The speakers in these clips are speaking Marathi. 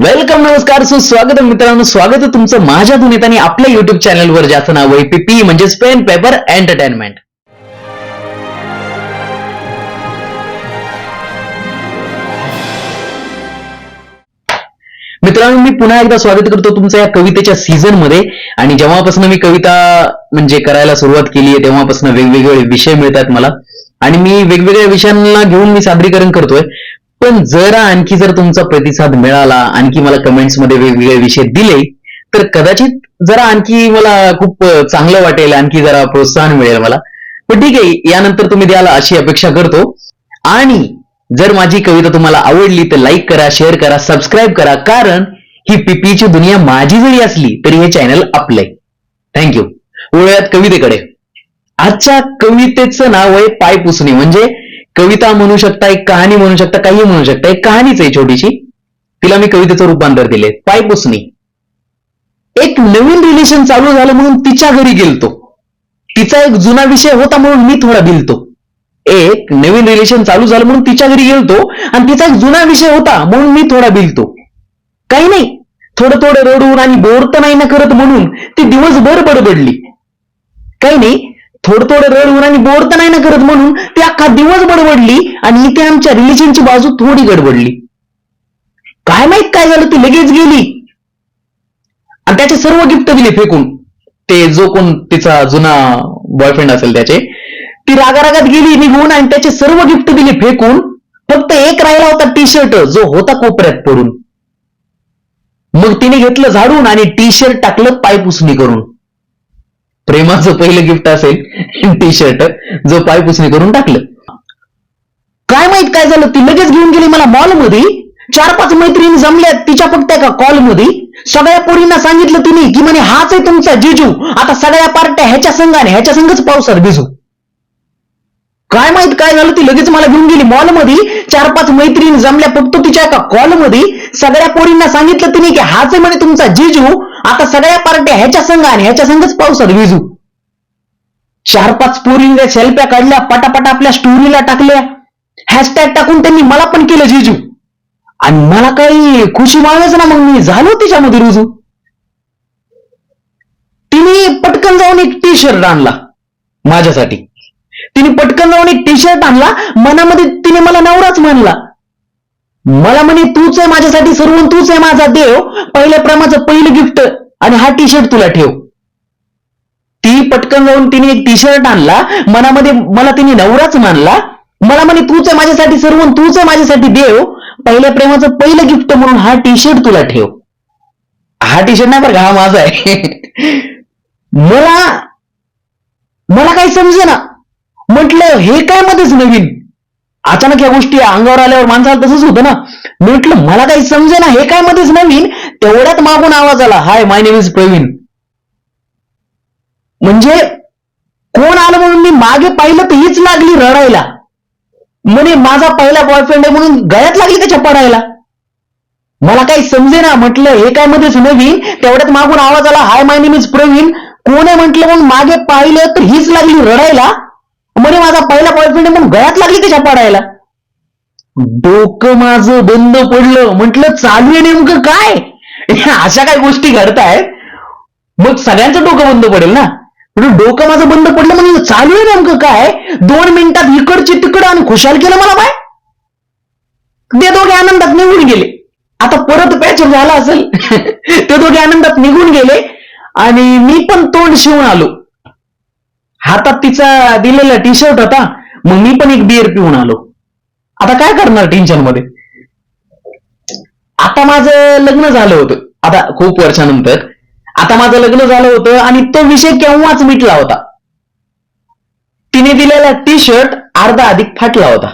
वेलकम नमस्कार सुस्वागत आहे मित्रांनो. स्वागत आहे तुमचं माझ्या दुनियेत आणि आपल्या युट्यूब चॅनलवर ज्याचं नाव आहे पीपी म्हणजेच पेन पेपर एंटरटेनमेंट मित्रांनो मी पुन्हा एकदा स्वागत करतो तुमचं या कवितेच्या सीझनमध्ये. आणि जेव्हापासून मी कविता म्हणजे करायला सुरुवात केली आहे तेव्हापासून वेगवेगळे विषय मिळतात मला. आणि मी वेगवेगळ्या विषयांना घेऊन मी सादरीकरण करतोय. पण जरा आणखी जर तुमचा प्रतिसाद मिळाला आणखी मला कमेंट्समध्ये वेगवेगळे विषय दिले तर कदाचित जरा आणखी मला खूप चांगलं वाटेल आणखी जरा प्रोत्साहन मिळेल मला. पण ठीक आहे यानंतर तुम्ही द्याल अशी अपेक्षा करतो. आणि जर माझी कविता तुम्हाला आवडली तर लाईक करा शेअर करा सबस्क्राईब करा कारण ही पीपीची दुनिया माझी जरी असली तरी हे चॅनल आपलंय. थँक्यू वळूयात कवितेकडे. आजच्या कवितेचं नाव आहे पाय पुसणे म्हणजे कविता म्हणू शकता एक कहाणी म्हणू शकता काही म्हणू शकता. एक कहाणीच आहे छोटीशी. तिला मी कवितेचं रूपांतर दिले पायपुसणी एक नवीन रिलेशन चालू झालं म्हणून तिच्या घरी गेलतो. तिचा एक जुना विषय होता म्हणून मी थोडा भिलतो. एक नवीन रिलेशन चालू झालं म्हणून तिच्या घरी गेलतो आणि तिचा एक जुना विषय होता म्हणून मी थोडा भिलतो. काही नाही. थोडं थोडं रडून आणि बोर तर नाही ना करत म्हणून ती दिवसभर बडबडली. काही नाही. थोडं थोडं रडून आणि बोर तर नाही ना करत म्हणून ती अख्खा दिवस बडबडली आणि इथे आमच्या रिलेशनची बाजू थोडी गडबडली. काय माहीत काय झालं ती लगेच गेली. आणि त्याचे सर्व गिफ्ट दिले फेकून. ते जो कोण तिचा जुना बॉयफ्रेंड असेल त्याचे ती रागारागात गेली निघून आणि त्याचे सर्व गिफ्ट दिले फेकून. फक्त एक राहिला होता टी शर्ट जो होता कोपऱ्यात पडून. मग तिने घेतलं झाडून आणि टी शर्ट टाकलं पाय पुसणी करून. प्रेमाचं पहिलं गिफ्ट असेल टी शर्ट जो पाय पुसणी करून टाकलं. काय माहीत काय झालं? ती लगेच घेऊन गेली मला मॉलमध्ये चार पाच मैत्रिणी जमल्या तिच्या फक्त एका कॉलमध्ये सगळ्या पोरींना सांगितलं तिने की म्हणे हाच आहे तुमचा जिजू. आता सगळ्या पार्ट्या ह्याच्या संघाने ह्याच्या संघच पावसात भिजू. काय माहीत काय झालं? ती लगेच मला घेऊन गेली मॉलमध्ये चार पाच मैत्रीण जमल्या फक्त तिच्या एका कॉलमध्ये सगळ्या पोरींना सांगितलं तिने की हाच आहे म्हणे तुमचा जिजू. आता सगळ्या पार्ट्या ह्याच्या संघाने ह्याच्या संघच पावसात विजू. चार पाच पोरींच्या सेल्फ्या काढल्या पटापट आपल्या स्टोरीला टाकल्या. हॅशटॅग टाकून त्यांनी मला पण केलं जिजू. आणि मला काही खुशी मागायचं ना मग मी झालो तिच्यामध्ये रुजू. तिने पटकन जाऊन एक टी शर्ट आणला माझ्यासाठी. तिने पटकन जाऊन एक टी शर्ट आणला मनामध्ये तिने मला नवराच मानला. मला म्हणे तूच आहे माझ्यासाठी सर्व तूच आहे माझा देव. पहिल्या प्रेमाचं पहिलं गिफ्ट आणि हा टी शर्ट तुला ठेव. ती पटकन जाऊन तिने एक टी शर्ट आणला मनामध्ये मला तिने नवराच मानला मला म्हणे तूच आहे माझ्यासाठी सर्व तूच आहे माझ्यासाठी देव. पहिल्या प्रेमाचं पहिलं गिफ्ट म्हणून हा टी शर्ट तुला ठेव. हा टी शर्ट नाही बरं का हा माझा आहे. मला मला काही समजे ना म्हटलं हे काय मध्येच नवीन? अचानक या गोष्टी अंगावर आल्यावर माणसाला तसंच होतं ना? म्हटलं मला काही समजे ना हे काय मध्येच नवीन? तेवढ्यात मागून आवाज आला hi my name is Praveen. म्हणजे कोण आलं म्हणून मी मागे पाहिलं तर हीच लागली रडायला. म्हणे माझा पहिला बॉयफ्रेंड आहे म्हणून गळ्यात लागली त्याच्या पडायला. मला काही समजे ना म्हटलं हे काय मध्येच नवीन? तेवढ्यात मागून आवाज आला hi my name is Praveen. कोण आहे म्हटलं म्हणून मागे पाहिलं तर हीच लागली रडायला. म्हणे माझा पहिला बॉयफ्रेंड आहे म्हणून गळ्यात लागली त्याच्या पडायला. डोकं माझं बंद पडलं. म्हटलं चालू आहे नेमकं काय? अशा काही गोष्टी घडतायत. मग सगळ्यांचं डोकं बंद पडेल ना? म्हणून डोकं माझं बंद पडलं म्हणजे चालू आहे नेमकं काय? दोन मिनिटात इकडची तिकडं आणि खुशाल केलं मला बाय. ते दोघे आनंदात निघून गेले. आता परत पॅचर झाला असेल. ते दोघे आनंदात निघून गेले आणि मी पण तोंड शिवून आलो. हातात तिचा दिलेला टी शर्ट होता. मग मी पण एक बिअर पिऊन आलो. आता काय करणार टेन्शनमध्ये? आता माझं लग्न झालं होतं. आता खूप वर्षानंतर. आता माझं लग्न झालं होतं आणि तो विषय केव्हाच मिटला होता? तिने दिलेला टी शर्ट अर्धा अधिक फाटला होता.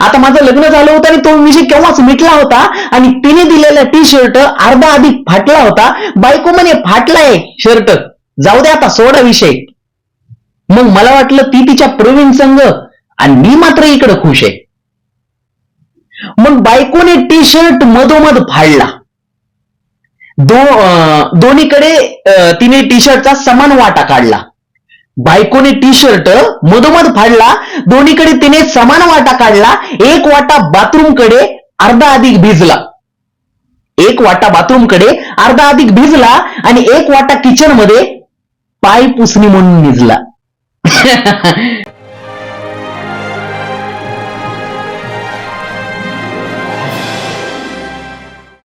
आता माझं लग्न झालं होतं आणि तो विषय केव्हाच मिटला होता? आणि तिने दिलेला टी शर्ट अर्धा अधिक फाटला होता. बायको म्हणे फाटलाय शर्ट जाऊ दे आता सोडा विषय. मग मला वाटलं ती तिच्या प्रवीण संघ आणि मी मात्र इकडं खुश आहे. मग बायकोने टी शर्ट मधोमध फाडला. दो अं, दोन्हीकडे तिने टी शर्टचा समान वाटा काढला. बायकोने टी शर्ट मधोमध फाडला दोन्हीकडे तिने समान वाटा काढला एक वाटा बाथरूमकडे अर्धा अधिक भिजला. एक वाटा बाथरूमकडे अर्धा अधिक भिजला आणि एक वाटा किचनमध्ये पाय पुसणी म्हणून भिजला.